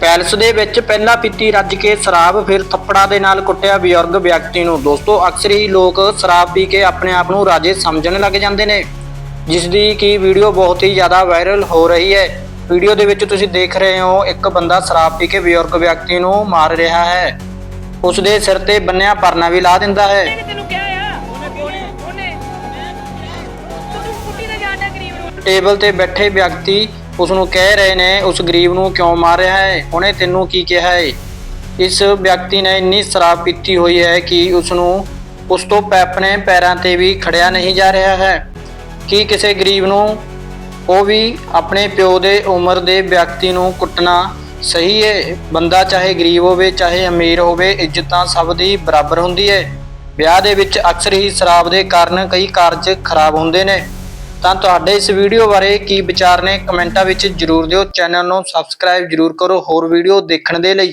Palace ਦੇ ਵਿੱਚ ਪਹਿਲਾਂ ਪੀਤੀ ਰੱਜ ਕੇ ਸ਼ਰਾਬ ਫਿਰ ਥੱਪੜਾਂ ਦੇ ਨਾਲ ਕੁੱਟਿਆ ਬਜ਼ੁਰਗ ਵਿਅਕਤੀ ਨੂੰ। ਦੋਸਤੋ ਅਕਸਰ ਹੀ ਲੋਕ ਸ਼ਰਾਬ ਪੀ ਕੇ ਆਪਣੇ ਆਪ ਨੂੰ ਰਾਜੇ ਸਮਝਣ ਲੱਗ ਜਾਂਦੇ ਨੇ ਜਿਸ ਦੀ ਕੀ ਵੀਡੀਓ ਬਹੁਤ ਹੀ ਜ਼ਿਆਦਾ ਵਾਇਰਲ ਹੋ ਰਹੀ ਹੈ। ਵੀਡੀਓ ਦੇ ਵਿੱਚ ਤੁਸੀਂ ਦੇਖ ਰਹੇ ਹੋ ਇੱਕ ਬੰਦਾ ਸ਼ਰਾਬ ਪੀ ਕੇ ਬਜ਼ੁਰਗ ਵਿਅਕਤੀ ਨੂੰ ਮਾਰ ਰਿਹਾ ਹੈ। ਉਸ ਦੇ ਸਿਰ ਤੇ ਬੰਨਿਆ ਪਰਨਾ ਵੀ ਲਾ ਦਿੰਦਾ ਹੈ। ਟੇਬਲ ਤੇ ਬੈਠੇ ਵਿਅਕਤੀ ਉਸ ਨੂੰ ਕਹਿ ਰਹੇ ਨੇ, ਉਸ ਗਰੀਬ ਨੂੰ ਕਿਉਂ ਮਾਰ ਰਿਹਾ ਹੈ? ਉਹਨੇ ਤੈਨੂੰ ਕੀ ਕਿਹਾ ਹੈ ਇਸ ਵਿਅਕਤੀ ਨੇ ਇੰਨੀ ਸ਼ਰਾਬ ਪੀਤੀ ਹੋਈ ਹੈ ਕਿ ਉਸ ਨੂੰ ਉਸ ਤੋਂ ਪੈ- ਆਪਣੇ ਪੈਰਾਂ ਤੇ ਵੀ ਖੜਿਆ ਨਹੀਂ ਜਾ ਰਿਹਾ ਹੈ। ਕੀ ਕਿਸੇ ਗਰੀਬ ਨੂੰ ਉਹ ਵੀ ਆਪਣੇ ਪਿਓ ਦੇ ਉਮਰ ਦੇ ਵਿਅਕਤੀ ਨੂੰ ਕੁੱਟਣਾ ਸਹੀ ਹੈ ਬੰਦਾ ਚਾਹੇ ਗਰੀਬ ਹੋਵੇ, ਚਾਹੇ ਅਮੀਰ ਹੋਵੇ, ਇੱਜ਼ਤਾਂ ਸਭ ਦੀ ਬਰਾਬਰ ਹੁੰਦੀ ਹੈ ਵਿਆਹ ਦੇ ਵਿੱਚ ਅਕਸਰ ਹੀ ਸ਼ਰਾਬ ਦੇ ਕਾਰਨ ਕਈ ਕਾਰਜ ਖਰਾਬ ਹੁੰਦੇ ਨੇ। ਤਾਂ ਤੁਹਾਡੇ ਇਸ ਵੀਡੀਓ ਬਾਰੇ ਕੀ ਵਿਚਾਰ ਨੇ ਕਮੈਂਟਾਂ ਵਿੱਚ ਜਰੂਰ ਦਿਓ। ਚੈਨਲ ਨੂੰ ਸਬਸਕ੍ਰਾਈਬ ਜਰੂਰ ਕਰੋ। ਹੋਰ ਵੀਡੀਓ ਦੇਖਣ ਦੇ ਲਈ